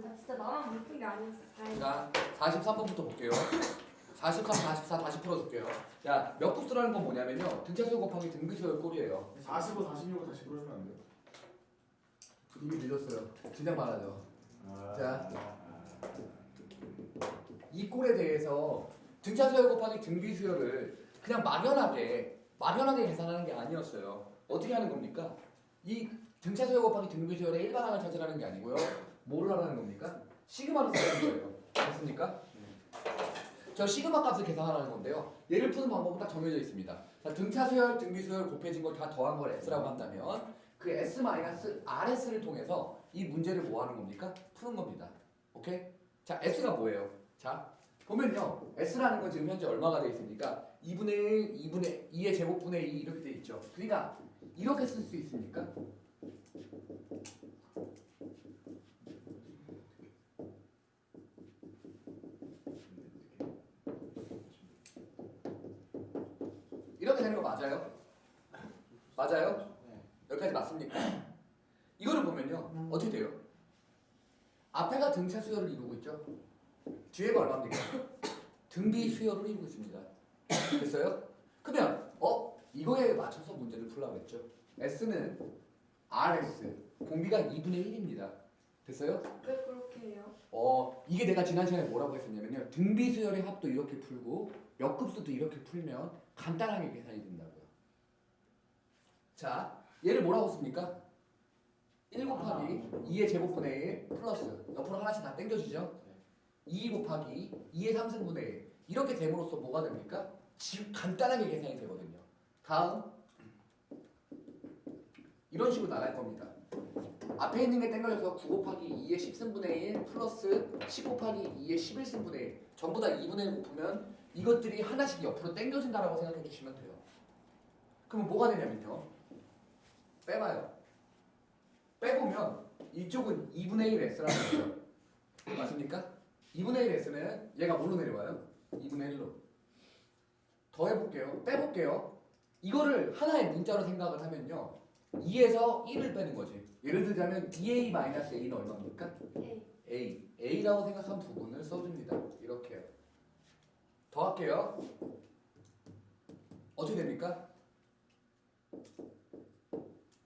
나 진짜 나만 못푼 게 아니었어. 다행이다. 자, 43번부터 볼게요. 43, 44 다시 풀어줄게요. 자, 몇 국수라는 건 뭐냐면요. 등차수열 곱하기 등비수열 꼴이에요. 45, 46을 다시 풀어주면 안 돼요? 이미 늦었어요. 진작 말하죠. 아, 자. 아, 이 꼴에 대해서 등차수열 곱하기 등비수열을 그냥 막연하게 막연하게 계산하는 게 아니었어요. 어떻게 하는 겁니까? 이 등차수열 곱하기 등비수열의 일반항을 찾으라는 게 아니고요. 뭐를 하라는 겁니까? 시그마를 쓰라는 거예요. 됐습니까? 저 시그마 값을 계산하라는 건데요. 얘를 푸는 방법은 딱 정해져 있습니다. 자, 등차 수열, 등비 수열 곱해진 걸 다 더한 걸 S라고 한다면 그 S-RS를 통해서 이 문제를 뭐 하는 겁니까? 푸는 겁니다. 오케이? 자, S가 뭐예요? 자, 보면요. S라는 건 지금 현재 얼마가 돼 있습니까? 2분의 1, 2분의 2의 제곱분의 2 이렇게 돼 있죠. 그러니까 이렇게 쓸 수 있습니까? 되는 거 맞아요? 맞아요? 네. 여기까지 맞습니까? 이거를 보면요. 어떻게 돼요? 앞에가 등차 수열을 이루고 있죠. 뒤에가 얼마입니까? 등비 수열을 이루고 있습니다. 됐어요? 그러면 어 이거에 맞춰서 문제를 풀라고 했죠. S는 RS 공비가 2분의 1입니다. 됐어요? 왜 그렇게 해요? 어 이게 내가 지난 시간에 뭐라고 했었냐면요. 등비 수열의 합도 이렇게 풀고 역급수도 이렇게 풀면 간단하게 계산이 된다고요. 자 얘를 뭐라고 씁니까? 1 곱하기 2의 제곱분의 1 플러스 옆으로 하나씩 다 땡겨주죠. 2 곱하기 2의 3승분의 1 이렇게 됨으로써 뭐가 됩니까? 지금 간단하게 계산이 되거든요. 다음 이런 식으로 나갈 겁니다. 앞에 있는 게 땡겨져서 9 곱하기 2의 10승분의 1 플러스 10 곱하기 2의 11승분의 1 전부 다 2분의 1 곱하면 이것들이 하나씩 옆으로 땡겨진다라고 생각해 주시면 돼요. 그러면 뭐가 되냐면요. 빼봐요. 빼보면 이쪽은 2분의 1 S라는 거죠. 맞습니까? 2분의 1 S는 얘가 뭘로 내려와요? 2분의 1로. 더 해볼게요. 빼볼게요. 이거를 하나의 문자로 생각을 하면요. 2에서 1을 빼는 거지. 예를 들자면 2A-A는 얼마입니까? A. A. A라고 생각한 부분을 써줍니다. 이렇게요. 더 할게요. 어떻게 됩니까?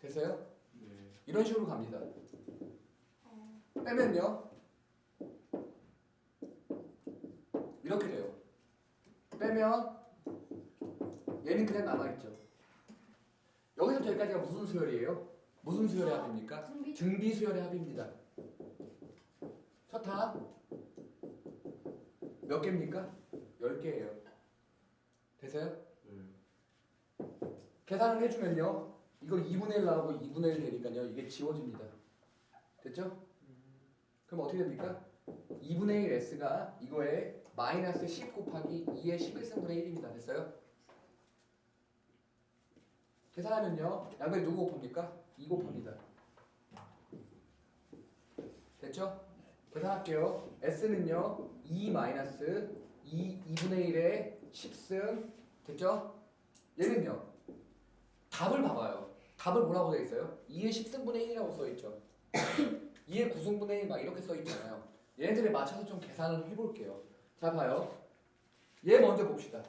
됐어요? 네. 이런 식으로 갑니다. 어. 빼면요. 이렇게 돼요. 빼면 얘는 그냥 남아있죠. 여기서부터 여기까지가 무슨 수열이에요? 무슨 수열의 합입니까? 등비. 등비 수열의 합입니다. 첫 합. 몇 개입니까? 10개예요. 됐어요? 네. 계산을 해주면요. 이걸 2분의 1 나오고 2분의 1 되니까요. 이게 지워집니다. 됐죠? 그럼 어떻게 됩니까? 2분의 1 S가 이거에 마이너스 10 곱하기 2의 11승분의 1입니다. 됐어요? 계산하면요. 양변 누구 곱합니까? 2 곱합니다. 됐죠? 계산할게요. S는요. 2 마이너스 2, 2분의 1의 10승 됐죠? 얘는요. 답을 봐봐요. 답을 뭐라고 돼 있어요? 2의 10승분의 1이라고 써 있죠. 2의 9승분의 1 막 이렇게 써 있잖아요. 얘네들에 맞춰서 좀 계산을 해볼게요. 자 봐요. 얘 먼저 봅시다.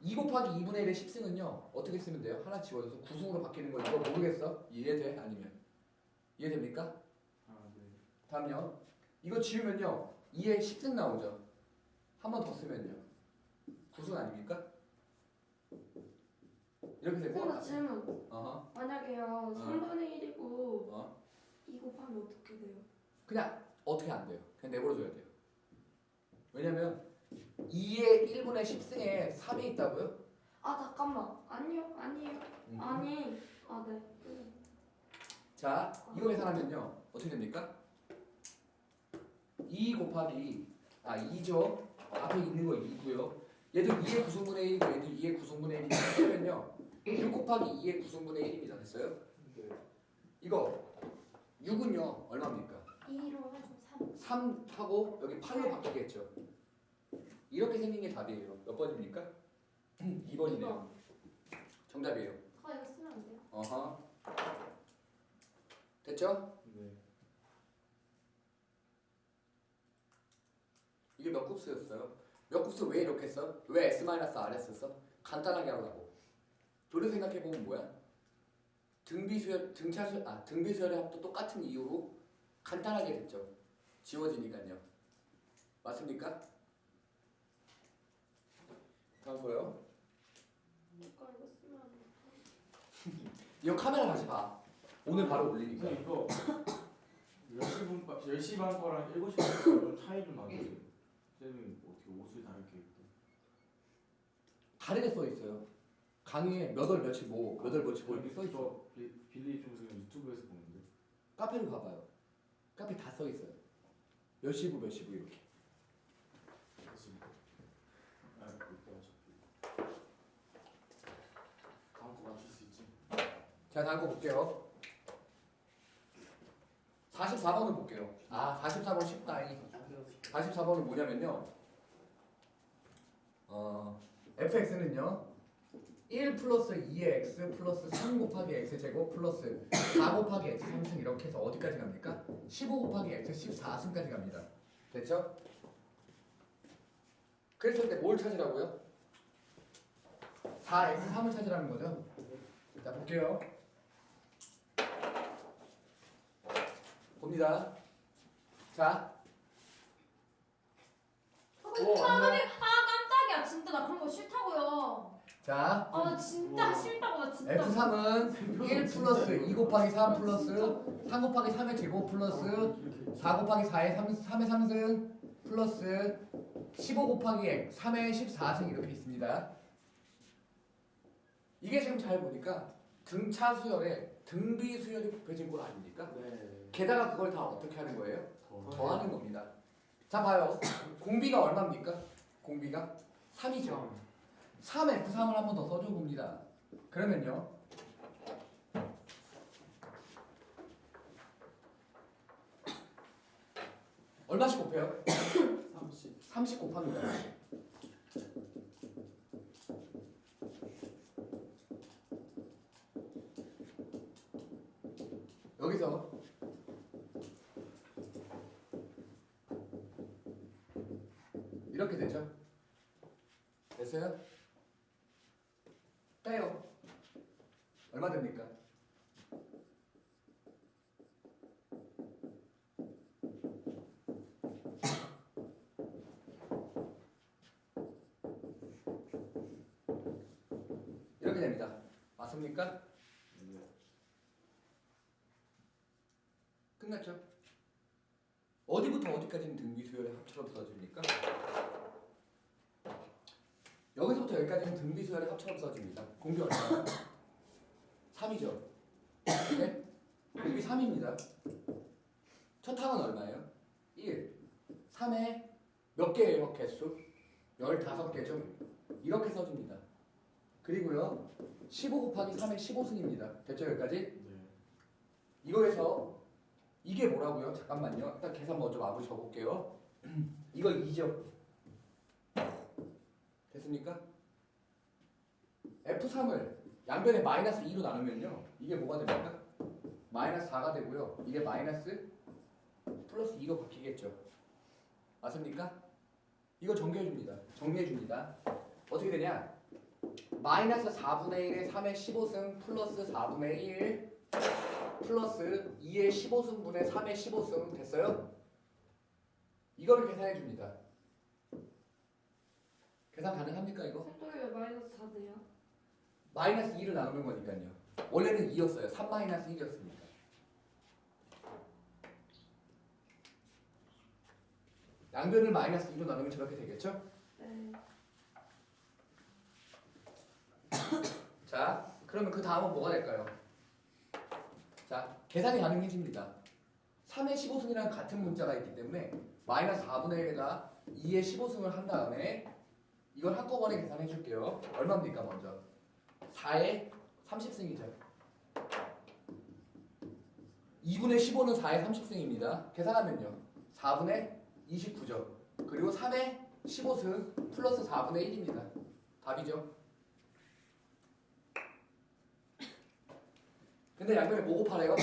2 곱하기 2분의 1의 10승은요. 어떻게 쓰면 돼요? 하나 지워져서 9승으로 바뀌는 거 이거 모르겠어? 이해돼? 아니면? 이해됩니까? 아, 네. 다음요. 이거 지우면요. 2에 10승 나오죠. 한 번 더 쓰면요. 9승 아닙니까? 이렇게 되고 선생님 나 질문. 어허. 만약에요 3분의 1이고 어. 2 곱하면 어떻게 돼요? 그냥 어떻게 안 돼요. 그냥 내버려줘야 돼요. 왜냐면 2의 1분의 10승에 3이 있다고요? 아 잠깐만. 아니요. 아니에요. 음. 아니. 아 네. 음. 자, 이거 계산하면요. 어떻게 됩니까? 2 곱하기 아 2죠. 앞에 있는 거 2고요. 얘도 2의 9승분의 1이고 얘도 2의 9승분의 1이니까 하면요. 6 곱하기 2의 9승분의 1입니다. 됐어요? 네. 이거 6은요. 얼마입니까? 2로 해서 3. 3하고 여기 8로 바뀌겠죠. 이렇게 생긴 게 답이에요. 몇 번입니까? 2번이네요. 정답이에요. 아 이거 쓰면 안 돼요? 어허. 됐죠? 네. 이게 몇 곱수였어요? 몇 곱수 왜 이렇게 써? 왜 S-R 했었어? 간단하게 하려고. 돌려 생각해 보면 뭐야? 등비수열 등차수 아 등비수열의 합도 똑같은 이유로 간단하게 됐죠. 지워지니까요. 맞습니까? 다음 거요. 이거 카메라 다시 봐. 오늘 바로 올리니까. 선생님 이거 10시 분, 10시 반 거랑 7시 반 거랑 좀 차이 좀 나는 데 쌤이 어떻게 옷을 다르게 입고 다르게 써 있어요. 강의에 몇월 며칠 뭐, 몇월 며칠 뭐 이렇게 써 있어. 저 빌- 빌리 중생 유튜브에서 보는데 카페를 가봐요. 카페 다 써 있어요. 몇 시부 몇 시부 이렇게. 그래서 아 어차피 다음 거 맞출 수 있지 자 다음 거 볼게요. 44번을 볼게요. 아 44번 쉽다잉. 44번은 뭐냐면요. 어 fx는요. 1 플러스 2의 x 플러스 3 곱하기 x 제곱 플러스 4 곱하기 x 3승 이렇게 해서 어디까지 갑니까? 15 곱하기 x 14승까지 갑니다. 됐죠? 그래서 이때 뭘 찾으라고요? 4x 3을 찾으라는 거죠. 자 볼게요. 봅니다. 자, 오, 아, 깜짝이야. 아, 깜짝이야. 진짜 나 그런 거 싫다고요. 자, 아, 나 진짜 우와. 싫다고. 나 진짜. F3은 1 플러스 2 곱하기 3 플러스 3 곱하기 3의 제곱 플러스 이렇게 4 곱하기 4의 3, 3의 3승 플러스 15 곱하기 3의 14승 이렇게 있습니다. 이게 지금 잘 보니까 등차 수열에 등비 수열이 곱해진 꼴 아닙니까? 네 게다가 그걸 다 어떻게 하는 거예요? 더 더하는 겁니다. 자 봐요. 공비가 얼마입니까? 공비가 3이죠. 3F3을 한 번 더 써줘 봅니다. 그러면요. 얼마씩 곱해요? 30 30 곱합니다. 여기서 이렇게 되죠? 됐어요? 빼요. 얼마 됩니까? 이렇게 됩니다. 맞습니까? 네. 끝났죠? 어디부터 어디까지는 수열의 합처럼 써집니까? 여기서부터 여기까지는 등비 수열의 합처럼 써집니다. 공비 얼마예요? 3이죠. 네? 공비 3입니다. 첫 항은 얼마예요? 1. 3에 몇 개예요, 개수? 15개죠. 이렇게 써줍니다. 그리고요. 15 곱하기 3의 15승입니다. 됐죠, 여기까지? 네. 이거에서 이게 뭐라고요? 잠깐만요. 일단 계산 먼저 마무리 적을게요. 이거 2죠. 됐습니까? F3을 양변에 마이너스 2로 나누면요. 이게 뭐가 됩니까? 마이너스 4가 되고요. 이게 마이너스 플러스 2로 바뀌겠죠. 맞습니까? 이거 정리해줍니다. 정리해줍니다. 어떻게 되냐? 마이너스 4분의 1에 3의 15승 플러스 4분의 1 플러스 2의 15승분의 3의 15승 됐어요? 이거를 계산해 줍니다. 계산 가능합니까 이거? 왜 마이너스 4대야? 마이너스 2를 나누는 거니까요. 원래는 2였어요. 3 마이너스 1이었으니까. 양변을 마이너스 2로 나누면 저렇게 되겠죠? 네. 자, 그러면 그 다음은 뭐가 될까요? 자, 계산이 가능해집니다. 3의 15승이랑 같은 문자가 있기 때문에 마이너스 4분의 1과 2의 15승을 한 다음에 이걸 한꺼번에 계산해 줄게요. 얼마입니까 먼저? 4의 30승이죠. 2분의 15는 4의 30승입니다. 계산하면요. 4분의 29죠. 그리고 3의 15승 플러스 4분의 1입니다. 답이죠. 근데 양변에 뭐 곱하래요?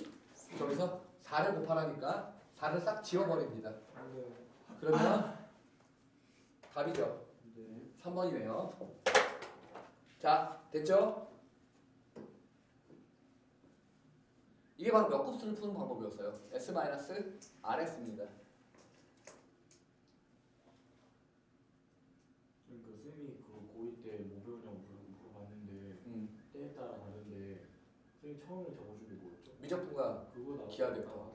저기서 4를 곱하라니까 4를 싹 지워버립니다. 그러면 답이죠. 네. 3번이네요. 자, 됐죠? 이게 바로 몇 곱수를 푸는 방법이었어요. S-RS입니다. 그러니까 쌤이 그 고2 때뭐 배우냐고 물어- 물어봤는데 음, 때에 따라 다른데 쌤이 처음에 적어준 게 뭐였죠? 미적분과 그거 나 기하 벡터. 하던데요.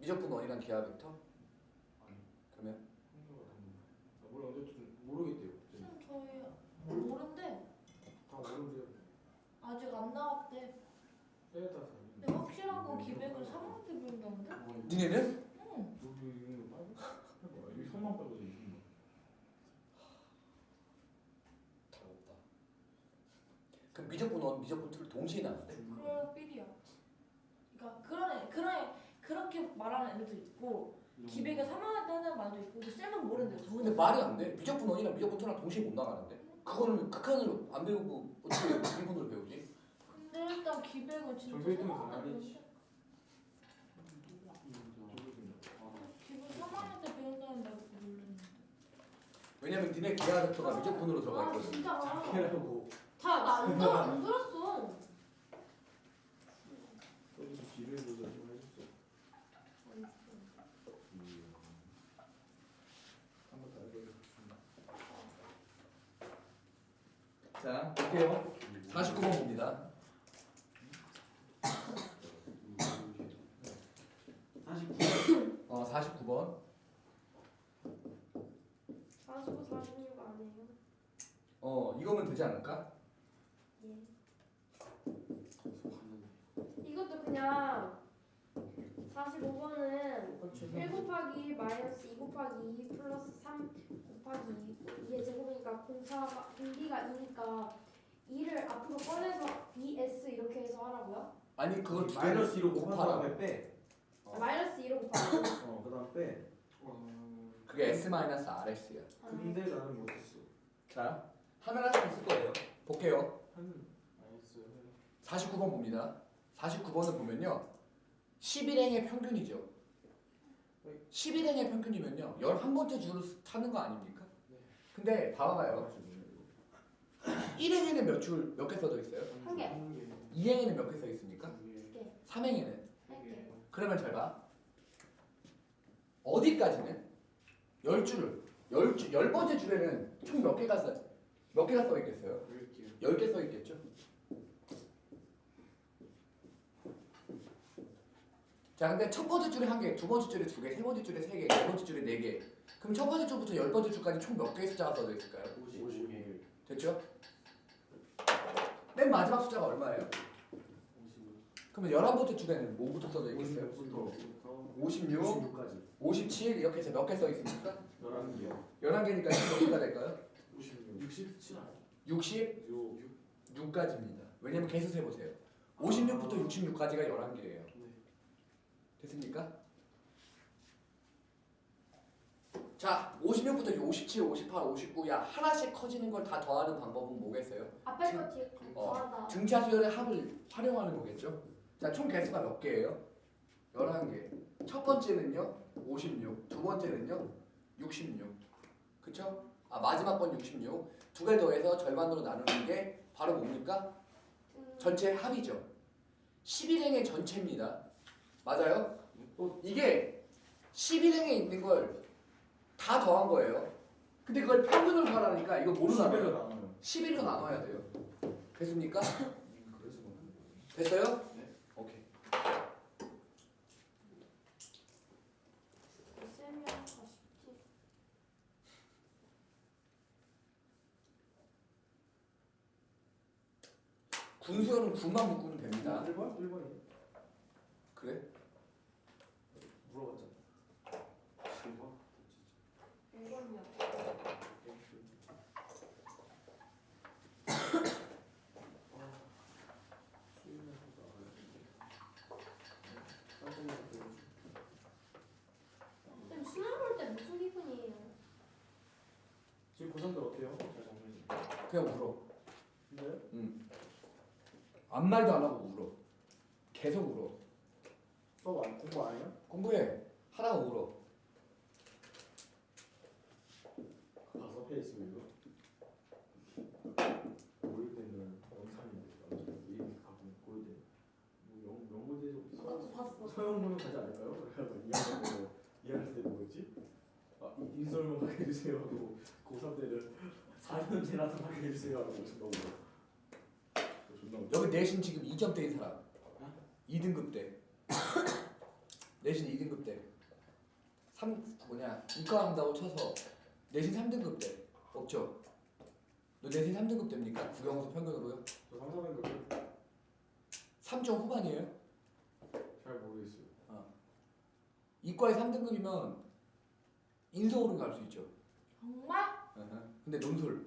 미적분 원이랑 기하 벡터? 아니 그러면. 나 몰라 좀 모르겠대요. 쌤. 쌤 저희 모른대. 다 모르세요. 아직 안 나왔대. 때에 따라 다른데. 근데 확실한 건 기백을 3학년 때 배운다는데? 어, 이거 니네는? 응. 여기 있는 거 빨고 해봐. 여기 선만 거. 그럼 미적분 원, 미적분 2를 동시에 나왔대? 그럴 삘이야. 그러니까 그런 애, 그런 애, 그렇게 말하는 애들도 있고 3학년 때 하는 말도 있고 근데 쌤은. 저 근데 말이 안 돼. 미적분 원이랑 미적분 2랑 동시에 못 나가는데? 그거는 극한으로 안 배우고 어떻게 미분으로 배우지? 근데 일단 기백은 진짜 정규 1등은 3학년 때 가야지. 배운대. 기백 3학년 때 배운다는 날 모르는데. 왜냐면 니네 기하 벡터가 미적분으로 들어가 아 있거든. 진짜. 해라고. 다나안 안 들었어. 쌤이 지뢰 조절 좀 해줬어. 한번 더 해보겠습니다. 자, 볼게요. 49번 봅니다. 49. 어, 49번. 45, 46 아니에요? 어, 이거면 되지 않을까? 예. 이것도 그냥 45번은 1 곱하기 1 마이너스 2 곱하기 2 플러스 3 곱하기 2의 제곱이니까 공차가 공비가 2니까 2를 앞으로 꺼내서 BS 이렇게 해서 하라고요? 아니, 그거 두 마이너스 개를 1로 곱한 곱하라. 다음에 빼. 아, 마이너스 2로 곱하기 어, 그다음 빼. 그게 S-RS야. 근데 나는 못했어. 자, 하면 하나씩 있을 거예요. 볼게요. 한 마이너스 49번 봅니다. 49번을 보면요. 11행의 평균이죠. 11행의 평균이면요. 11번째 줄을 타는 거 아닙니까? 네. 근데 봐봐요. 1행에는 몇 줄, 몇 개 써져 있어요? 한 개. 2행에는 몇 개 써 있습니까? 두 개. 3행에는? 할게 그러면 잘 봐. 어디까지는? 10줄을. 10줄, 10번째 줄에는 총 몇 개가 써, 몇 개가 써 있겠어요? 열게요. 10개 써 있겠죠? 자, 근데 첫 번째 줄에 한 개, 두 번째 줄에 두 개, 세 번째 줄에 세 개, 네 번째 줄에 네 개. 그럼 첫 번째 줄부터 열 번째 줄까지 총 몇 개의 숫자가 써져 있을까요? 55개. 됐죠? 맨 마지막 숫자가 얼마예요? 55. 그러면 열한 번째 줄에는 뭐부터 써져 있겠어요? 56, 56까지. 57 이렇게 해서 몇 개 써 있습니까? 11개요. 11개니까 몇 개가 될까요? 56. 67 아니야? 66, 6. 6까지입니다. 왜냐면 개수 세 보세요. 56부터 66까지가 11개예요. 네. 됐습니까? 자, 56부터 57, 58, 59, 야 하나씩 커지는 걸 다 더하는 방법은 뭐겠어요? 앞에 거 뒤에 거 어. 더한다 등차 수열의 합을 활용하는 거겠죠? 자, 총 개수가 몇 개예요? 11개. 첫 번째는요, 56. 두 번째는요, 66. 그쵸? 아, 마지막 건 66. 두 개 더해서 절반으로 나누는 게 바로 뭡니까? 음, 전체 합이죠. 11행의 전체입니다. 맞아요? 이게 11행에 있는 걸 다 더한 거예요. 근데 그걸 평균을 구하라니까 이거 뭐로 11로 나눠요? 나눠요. 11로 나눠야 돼요. 됐습니까? 음, 그래서 뭐 됐어요? 네. 오케이. 쌤이랑 다 쉽지 군수열은 9만 묶으면 됩니다. 1번? 1번이요? 그래? 고삼들 어때요? 잘 그냥 울어. 네. 아무 말도 안 하고 울어. 계속 울어. 수업 안 공부 안 해요? 공부해. 하다가 울어. 가서 페이스 이거. 고일 때는 영상인데 이름 가고 고일 때. 뭐 영, 영문제에서 서영 아, 아, 아. 서영문은 가지 않을까요? 그래서 이해할 때 뭐, 이해할 때 뭐였지? 인설문 하게 해주세요 하고 고3 때는 4년 제라도 하게 해주세요 하고 존나 웃어 여기 내신 지금 2점대인 사람. 어? 2등급 대. 내신 2등급 대. 3 뭐냐 이과 한다고 쳐서 내신 3등급 대. 없죠. 너 내신 3등급 됩니까? 국영수 평균으로요? 저 상사는 그걸 3점 후반이에요? 잘 모르겠어요 이과에 3등급이면 인서울은 갈수 있죠. 정말? 어허. 근데 논술.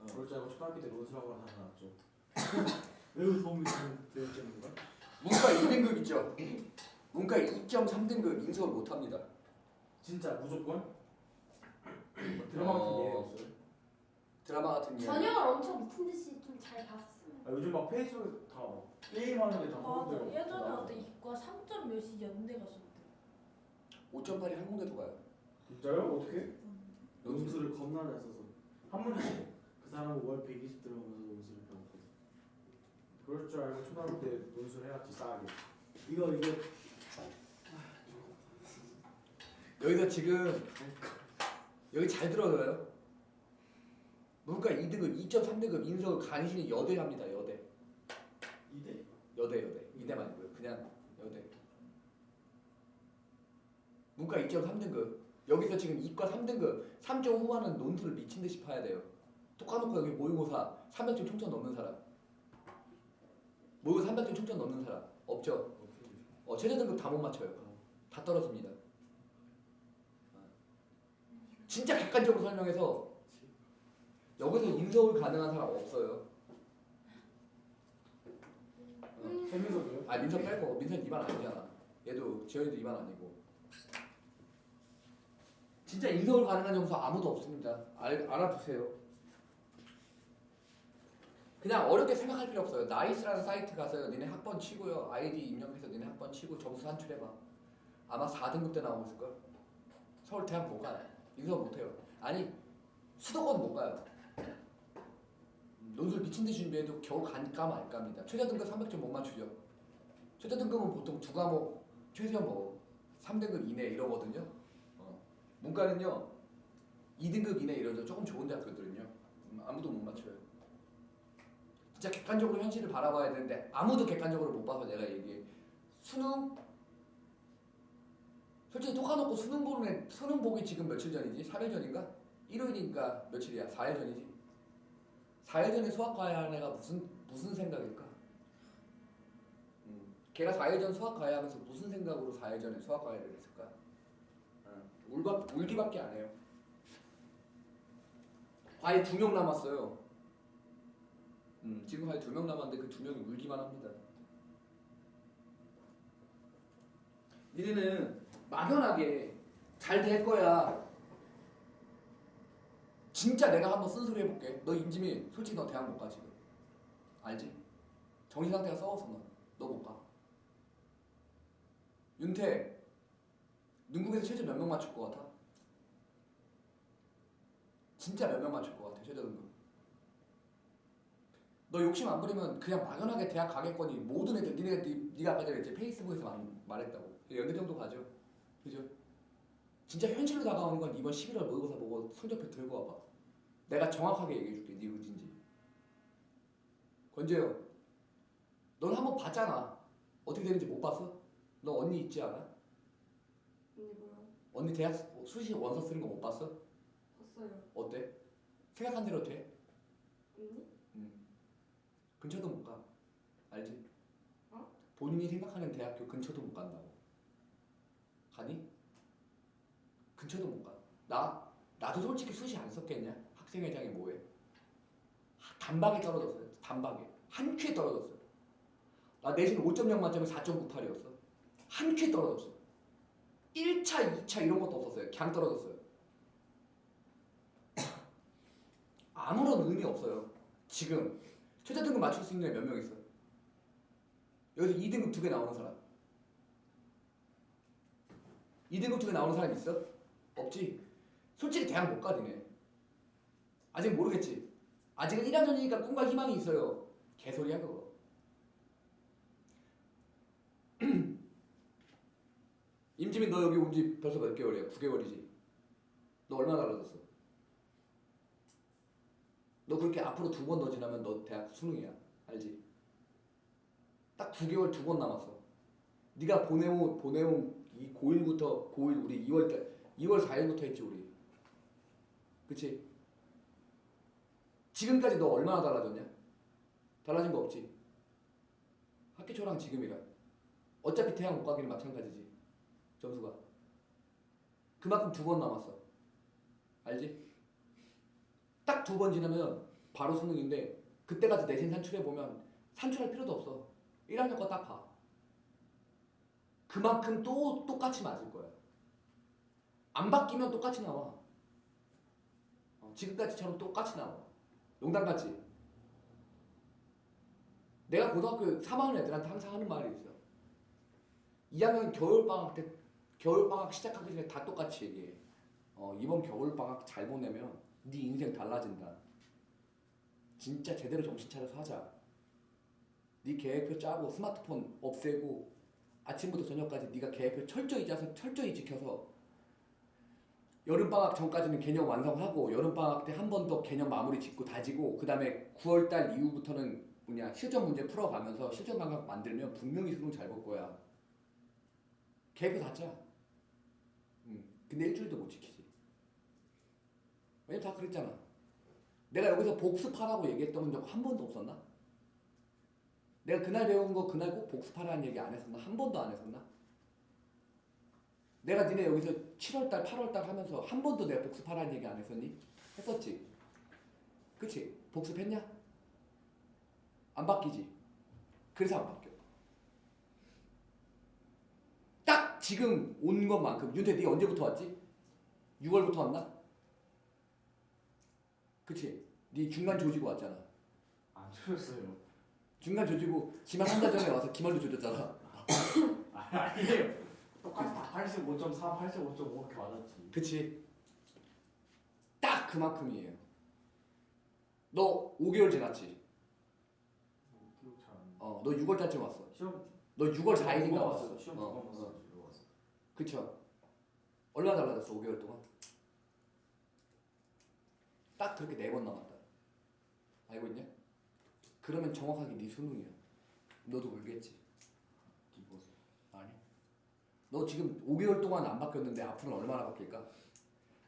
어. 그럴 줄 알고 초등학교 때 논술하고 다 나왔죠 매우 도움이 되는 교육제인가? 문과 2등급 있죠. 문과 2.3등급 인서울 못 합니다. 진짜 무조건? 드라마 같은 게 어. 없어요? 드라마 같은 게 전형을 엄청 미친 듯이 좀 잘 봤으면 아, 요즘 막 페이스북 다 게임하는 데다 맞아. 예전에 어때 이과 3점 몇이 연대 갔었대. 5.8이 항공대도 가요. 진짜요? 어떻게? 논술. 논술을 겁나 잘 써서 한 문제 그 사람은 월120 들어가면서 논술을 배웠거든 그럴 줄 알고 초등학교 때 논술 해놨지 싸게 이거 이거 여기서 지금 여기 잘 들어줘요. 문과 2등급, 2.3등급 인서울 간신히 여대 갑니다. 여대. 이대 여대 여대. 이대 말고요. 그냥 여대. 문과 2.3등급. 여기서 지금 이과 3등급, 3점 후반은 논술을 미친 듯이 파야 돼요. 똑같놓고 여기 모의고사 300점 총점 넘는 사람. 모의고사 300점 총점 넘는 사람 없죠. 어, 최저 등급 다 못 맞춰요. 다 떨어집니다. 진짜 객관적으로 설명해서 여기서 인서울 가능한 사람 없어요. 어. 재민석이요? 아 민선 빼고 민선 이반 아니잖아. 얘도 지현이도 이반 아니고. 진짜 인서울 가능한 점수 아무도 없습니다. 알, 알아두세요. 그냥 어렵게 생각할 필요 없어요. 나이스라는 사이트 가서요. 니네 학번 치고요. 아이디 입력해서 니네 학번 치고 점수 산출해봐. 아마 4등급 때 나오고 있을걸. 서울 대학 못 가요. 인서울 못해요. 아니 수도권 못 가요. 음, 논술 미친 듯이 준비해도 겨우 간까 말까입니다. 최저 등급 300점 못 맞추죠. 최저 등급은 보통 두 과목 최소 뭐 3등급 이내 이러거든요. 어. 문과는요 2등급 이내 이러죠. 조금 좋은 대학교들은요 음, 아무도 못 맞춰요. 진짜 객관적으로 현실을 바라봐야 되는데 아무도 객관적으로 못 봐서 내가 얘기해. 수능 솔직히 똑같놓고 수능 보는 애 수능 보기 지금 며칠 전이지? 3일 전인가? 일요일이니까 며칠이야? 4일 전이지? 4일 전에 수학 가야 하는 애가 무슨 무슨 생각일까? 음, 걔가 4일 전 수학 가야 하면서 무슨 생각으로 4일 전에 수학 가야를 했을까? 어, 울바, 울기밖에 안 해요. 과외 두 명 남았어요. 음, 지금 과외 두 명 남았는데 그 두 명이 울기만 합니다. 니네는 막연하게 잘 될 거야. 진짜 내가 한번 쓴소리 해볼게. 너 임지민 솔직히 너 대학 못 가 지금. 알지? 정신 상태가 썩어서 너. 너 못 가. 윤태 능국에서 최저 몇 명 맞출 것 같아? 진짜 몇 명 맞출 것 같아 최저 등급. 너 욕심 안 부리면 그냥 막연하게 대학 가겠거니 모든 애들 니네가 니, 네가 아까 전에 이제 페이스북에서 만- 말했다고 연대 정도 가죠. 그죠? 진짜 현실로 다가오는 건 이번 11월 모의고사 보고 성적표 들고 와봐. 내가 정확하게 얘기해줄게 네 의지인지. 권재영, 넌 한번 봤잖아. 어떻게 되는지 못 봤어? 너 언니 있지 않아? 언니 대학 수시 원서 쓰는 거 못 봤어? 봤어요 어때? 생각한 대로 돼? 언니? 근처도 못 가. 알지? 어? 본인이 생각하는 대학교 근처도 못 간다고. 가니? 근처도 못 가. 나 나도 솔직히 수시 안 썼겠냐? 학생회장이 뭐해? 하- 단박에 떨어졌어요. 단박에 한 큐에 떨어졌어요. 나 내신 5.0 만점에 4.98이었어. 한 큐에 떨어졌어. 1차, 2차 이런 것도 없었어요. 그냥 떨어졌어요. 아무런 의미 없어요. 지금 최저 등급 맞출 수 있는 애 몇 명 있어? 여기서 2등급 두 개 나오는 사람. 2등급 두 개 나오는 사람 있어? 없지. 솔직히 대학 못 가, 니네. 아직 모르겠지. 아직은 1학년이니까 꿈과 희망이 있어요. 개소리야, 그거. 임지민 너 여기 온 지 벌써 몇 개월이야? 9개월이지. 너 얼마나 달라졌어? 너 그렇게 앞으로 두 번 더 지나면 너 대학 수능이야. 알지? 딱 9개월 두 번 남았어. 네가 보내온 보내온 이 고1부터 고1 우리 2월 달 2월 4일부터 했지 우리. 그치? 지금까지 너 얼마나 달라졌냐? 달라진 거 없지. 학기 초랑 지금이랑 어차피 대학 못 가기는 마찬가지지. 점수가 그만큼 두 번 남았어. 알지? 딱 두 번 지나면 바로 수능인데 그때까지 내신 산출해 보면 산출할 필요도 없어. 1학년 거 딱 봐. 그만큼 또 똑같이 맞을 거야. 안 바뀌면 똑같이 나와. 어, 지금까지처럼 똑같이 나와. 농담 같지? 내가 고등학교 3학년 애들한테 항상 하는 말이 있어. 2학년 겨울방학 때 겨울방학 시작하기 전에 다 똑같이 얘기해. 어, 이번 겨울방학 잘 보내면 네 인생 달라진다. 진짜 제대로 정신 차려서 하자. 네 계획표 짜고 스마트폰 없애고 아침부터 저녁까지 네가 계획표 철저히 짜서 철저히 지켜서 여름방학 전까지는 개념 완성하고 여름방학 때 한 번 더 개념 마무리 짓고 다지고 그 다음에 9월달 이후부터는 뭐냐 실전 문제 풀어가면서 실전 방학 만들면 분명히 수능 잘 볼 거야. 계획표 다 짜. 음, 근데 일주일도 못 지키지. 왜냐면 다 그랬잖아. 내가 여기서 복습하라고 얘기했던 적 한 번도 없었나? 내가 그날 배운 거 그날 꼭 복습하라는 얘기 안 했었나? 한 번도 안 했었나? 내가 니네 여기서 7월달, 8월달 하면서 한 번도 내가 복습하라는 얘기 안 했었니? 했었지. 그치? 복습했냐? 안 바뀌지. 그래서 안 바뀌어. 딱 지금 온 것만큼 윤태 네 언제부터 왔지? 6월부터 왔나? 그치? 네 중간 조지고 왔잖아. 안 틀렸어요. 중간 조지고 지만 한달 전에 와서 기말도 조졌잖아. 아, 아니에요. 똑같이 다 85.4, 85.5 이렇게 맞았지. 그치? 딱 그만큼이에요. 너 5개월 지났지? 기억 잘 안. 나. 어, 너 6월 달쯤 왔어. 시험 너 6월 4일인가 두번 왔어. 시험 어, 두번 왔어. 그쵸? 얼마나 달라졌어, 5개월 동안? 딱 그렇게 네 번 남았다. 알고 있냐? 그러면 정확하게 네 수능이야. 너도 울겠지? 기뻐서. 아니. 너 지금 5개월 동안 안 바뀌었는데 앞으로는 얼마나 바뀔까?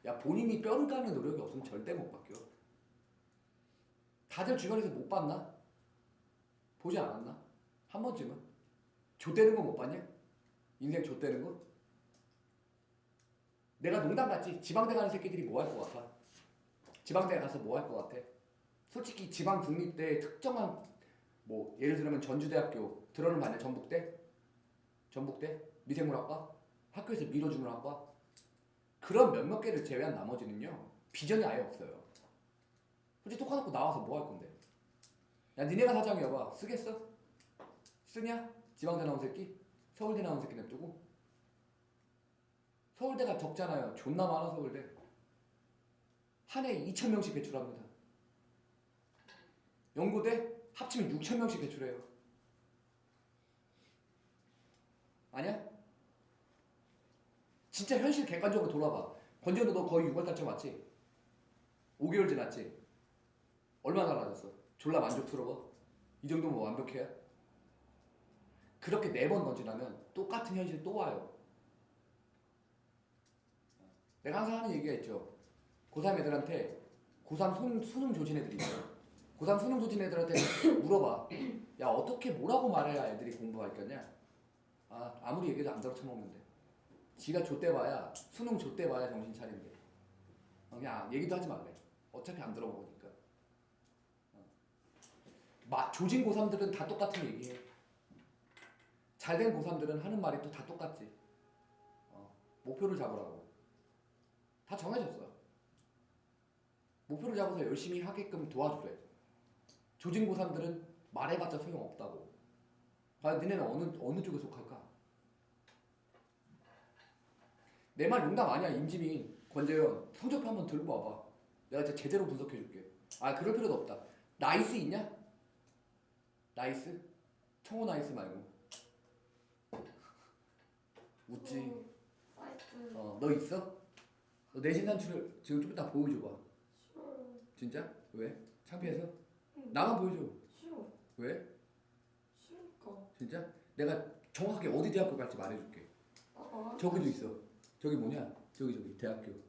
야, 본인이 뼈를 까는 노력이 없으면 절대 못 바뀌어. 다들 주변에서 못 봤나? 보지 않았나? 한 번쯤은? 좆되는 거 못 봤냐? 인생 좆되는 거? 내가 농담 같지? 지방대 가는 새끼들이 뭐 할 것 같아? 지방대 가서 뭐 할 것 같아? 솔직히 지방 국립대 특정한 뭐 예를 들면 전주대학교 들어는 봤냐? 전북대? 전북대? 미생물학과? 학교에서 밀어주는 학과? 그런 몇몇 개를 제외한 나머지는요 비전이 아예 없어요. 솔직히 똑같고 나와서 뭐 할 건데? 야 니네가 사장이어봐 쓰겠어? 쓰냐? 지방대 나온 새끼? 서울대 나온 새끼 냅두고? 서울대가 적잖아요. 존나 많아 서울대. 한 해에 2천 명씩 배출합니다. 연고대 합치면 6천 명씩 배출해요. 아니야? 진짜 현실 객관적으로 돌아봐. 권지현도 너 거의 6월달쯤 왔지? 5개월 지났지? 얼마나 달라졌어? 졸라 만족스러워? 이 정도면 완벽해야? 그렇게 네 번 던지나면 똑같은 현실 또 와요. 내가 항상 하는 얘기가 있죠. 고3 애들한테 고3 수능, 수능 조진 애들이 있어요. 고3 수능 조진 애들한테 물어봐. 야 어떻게 뭐라고 말해야 애들이 공부할 거냐? 아 아무리 얘기해도 안 들어 쳐먹는데. 지가 좆대 봐야 수능 좆대 봐야 정신 차린대. 어, 그냥 얘기도 하지 말래. 어차피 안 들어보니까. 어. 마, 조진 고3들은 다 똑같은 얘기해. 잘된 고3들은 하는 말이 또 다 똑같지. 어, 목표를 잡으라고. 다 정해졌어. 목표를 잡아서 열심히 하게끔 도와주래. 조진 고3들은 말해봤자 소용없다고. 과연 니네는 어느 어느 쪽에 속할까? 내 말 농담 아니야 임지민, 권재현 성적표 한번 들고 와봐. 내가 진짜 제대로 분석해줄게. 아 그럴 필요도 없다. 나이스 있냐? 나이스? 청호 나이스 말고. 웃지. 어, 어, 너 있어? 너 내신 산출을 지금 좀 이따 보여줘봐. 싫어요. 진짜? 왜? 창피해서? 응. 나만 보여줘. 싫어. 왜? 싫으니까. 진짜? 내가 정확하게 어디 대학교 갈지 말해줄게. 아, 저기도 있어. 저기 뭐냐? 저기 저기 대학교. 저기.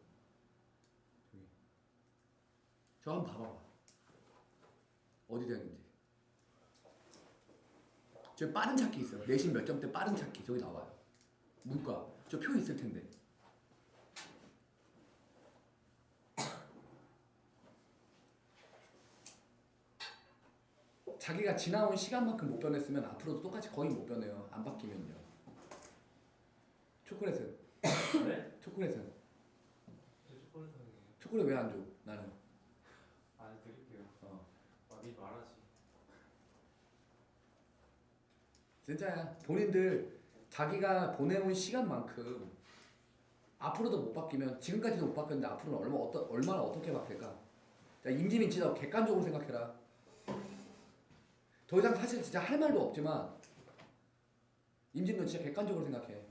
저 한번 봐봐봐. 어디 대학인지. 저 빠른 찾기 있어. 내신 몇 점대 빠른 찾기 저기 나와요. 문과. 저 표 있을 텐데. 자기가 지나온 시간만큼 못 변했으면 앞으로도 똑같이 거의 못 변해요. 안 바뀌면요. 초콜릿은 네? 초콜릿은 저 초콜릿 사랑해요. 초콜릿 왜 안 줘? 나는 아 드릴게요. 어아 미리 말하지. 진짜야. 본인들 자기가 보내온 시간만큼 앞으로도 못 바뀌면 지금까지도 못 바뀌었는데 앞으로는 얼마 어떠, 얼마나 어떻게 바뀔까? 자, 임지민 진짜 객관적으로 생각해라. 더 이상 사실 진짜 할 말도 없지만 임진 너 진짜 객관적으로 생각해.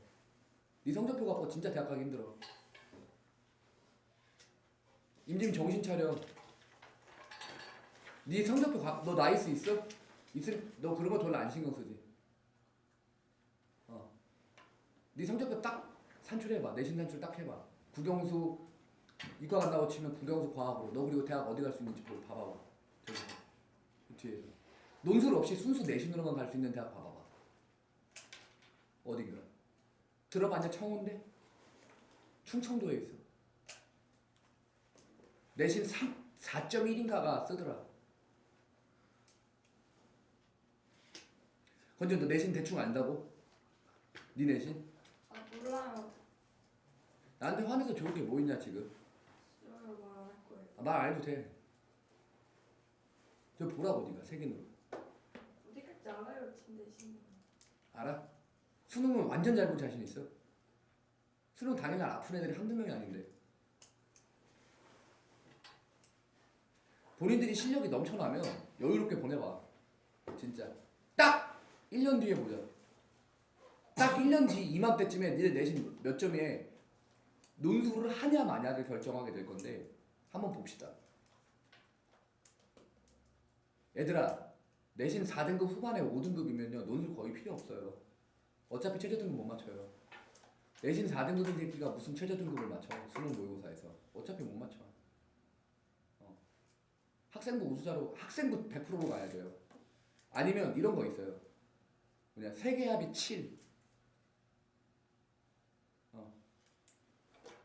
네 성적표 갖고 진짜 대학 가기 힘들어. 임진 정신 차려. 네 성적표 가, 너 나이스 있어? 있을 너 그런 거 별로 안 신경 쓰지. 어. 네 성적표 딱 산출해봐. 내신 산출 딱 해봐. 국영수 이과 간다고 치면 국영수 과학으로 너 그리고 대학 어디 갈 수 있는지 보- 봐봐봐. 저기 그 뒤에서 논술 없이 순수 내신으로만 갈 수 있는 대학 봐봐봐. 어딘가 들어봤냐 청운대? 충청도에 있어. 내신 3 4.1인가가 쓰더라. 건져 너 내신 대충 안다고? 네 내신? 아 몰라요. 나한테 화내서 좋은 게 뭐 있냐 지금? 싫어요 말안 할 거예요. 아, 말 안 해도 돼. 저 보라고 네가 세균으로. 어디까지 알아요 진 대 신. 알아? 수능은 완전 잘 볼 자신 있어? 수능 당일 날 아픈 애들이 한두 명이 아닌데. 본인들이 실력이 넘쳐나면 여유롭게 보내봐. 진짜. 딱 1년 뒤에 보자. 딱 1년 뒤 이맘때쯤에 니네 내신 몇 점에 논술을 하냐 마냐를 결정하게 될 건데 한번 봅시다. 얘들아 내신 4등급 후반에 5등급이면요 논술 거의 필요 없어요. 어차피 최저 등급 못 맞춰요. 내신 4등급인 새끼가 무슨 최저 등급을 맞춰? 수능 모의고사에서 어차피 못 맞춰. 어. 학생부 우수자로 학생부 100%로 가야 돼요. 아니면 이런 거 있어요. 뭐냐 세계 합이 7. 어.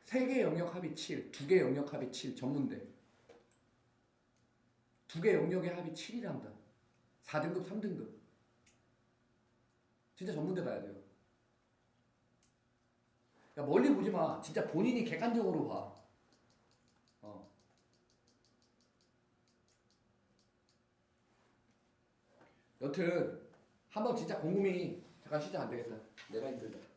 세개 영역 합이 7, 두 개 영역 합이 7 전문대. 두 개 영역의 합이 7이란다. 4등급, 3등급. 진짜 전문대 가야 돼요. 야, 멀리 보지 마. 진짜 본인이 객관적으로 봐. 어. 여튼 한번 진짜 곰곰이 잠깐 쉬자 안 되겠다. 내가 힘들다.